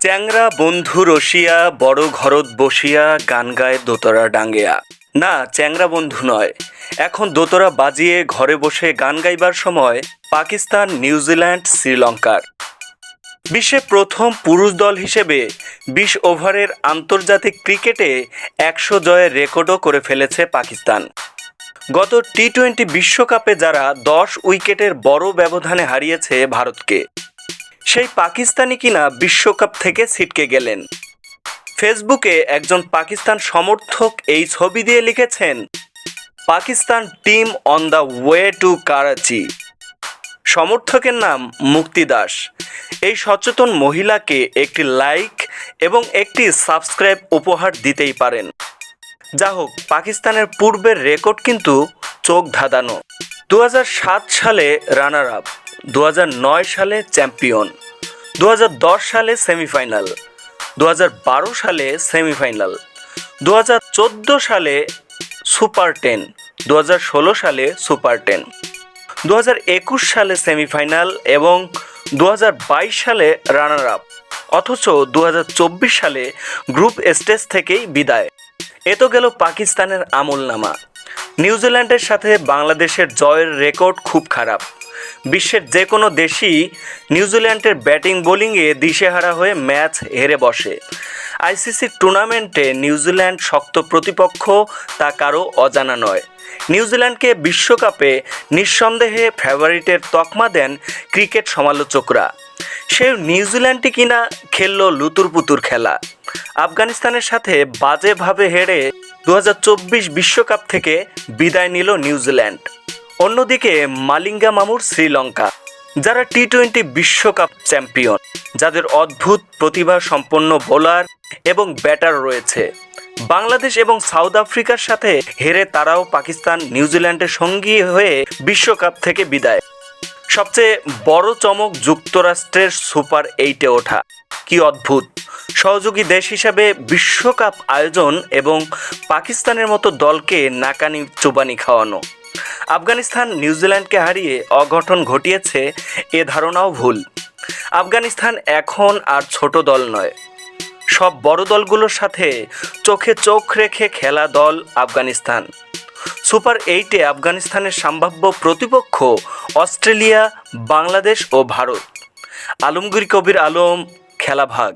চ্যাংরা, বন্ধু রসিয়া, বড় ঘরত বসিয়া গান গায় দোতরা ডাঙ্গিয়া। না, চ্যাংরা বন্ধু নয়। এখন দোতরা বাজিয়ে ঘরে বসে গান গাইবার সময় পাকিস্তান, নিউজিল্যান্ড, শ্রীলঙ্কার। বিশ্বে প্রথম পুরুষ দল হিসেবে বিশ ওভারের আন্তর্জাতিক ক্রিকেটে একশো জয়ের রেকর্ডও করে ফেলেছে পাকিস্তান। গত টি টোয়েন্টি বিশ্বকাপে যারা দশ উইকেটের বড় ব্যবধানে হারিয়েছে ভারতকে সেই পাকিস্তানি কিনা বিশ্বকাপ থেকে ছিটকে গেলেন। ফেসবুকে একজন পাকিস্তান সমর্থক এই ছবি দিয়ে লিখেছেন, Pakistan team on the way to Karachi. সমর্থকের নাম মুক্তি দাস। এই সচেতন মহিলাকে একটি লাইক এবং একটি সাবস্ক্রাইব উপহার দিতেই পারেন। যা হোক, পাকিস্তানের পূর্বের রেকর্ড কিন্তু চোখ ধাঁধানো। দু হাজার সাত সালে রানার আপ দু হাজার নয় সালে চ্যাম্পিয়ন দু হাজার দশ সালে সেমিফাইনাল দু হাজার বারো সালে সেমিফাইনাল দু হাজার চোদ্দ সালে সুপার টেন দু হাজার ষোলো সালে সুপার টেন দু হাজার একুশ সালে সেমিফাইনাল এবং দু হাজার বাইশ সালে রানার আপ অথচ দু হাজার চব্বিশ সালে গ্রুপ স্টেজ থেকেই বিদায়। এ তো গেল পাকিস্তানের আমলনামা। নিউজিল্যান্ডের সাথে বাংলাদেশের জয়ের রেকর্ড খুব খারাপ। বিশ্বের যে কোনো দেশই নিউজিল্যান্ডের ব্যাটিং বোলিংয়ে দিশেহারা হয়ে ম্যাচ হেরে বসে। আইসিসি টুর্নামেন্টে নিউজিল্যান্ড শক্ত প্রতিপক্ষ, তা কারও অজানা নয়। নিউজিল্যান্ডকে বিশ্বকাপে নিঃসন্দেহে ফেভারিটের তকমা দেন ক্রিকেট সমালোচকরা। সে নিউজিল্যান্ডটি কিনা খেললো লুতুর পুতুর খেলা। আফগানিস্তানের সাথে বাজেভাবে হেরে দু বিশ্বকাপ থেকে বিদায় নিল নিউজিল্যান্ড অন্যদিকে মালিঙ্গা মামুর শ্রীলঙ্কা, যারা টি টোয়েন্টি বিশ্বকাপ চ্যাম্পিয়ন, যাদের অদ্ভুত প্রতিভা সম্পন্ন বোলার এবং ব্যাটার রয়েছে। বাংলাদেশ এবং সাউথ আফ্রিকার সাথে হেরে তারাও পাকিস্তান নিউজিল্যান্ডের সঙ্গী হয়ে বিশ্বকাপ থেকে বিদায়। সবচেয়ে বড় চমক যুক্তরাষ্ট্রের সুপার এইটে ওঠা। কি অদ্ভুত! সহযোগী দেশ হিসাবে বিশ্বকাপ আয়োজন এবং পাকিস্তানের মতো দলকে নাকানি চুবানি খাওয়ানো। আফগানিস্তান নিউজিল্যান্ডকে হারিয়ে অঘটন ঘটিয়েছে এ ধারণাও ভুল। আফগানিস্তান এখন আর ছোট দল নয়। সব বড় দলগুলোর সাথে চোখে চোখ রেখে খেলা দল আফগানিস্তান। সুপার এইটে আফগানিস্তানের সম্ভাব্য প্রতিপক্ষ অস্ট্রেলিয়া, বাংলাদেশ ও ভারত। আলমগীর কবির আলম খেলাভাগ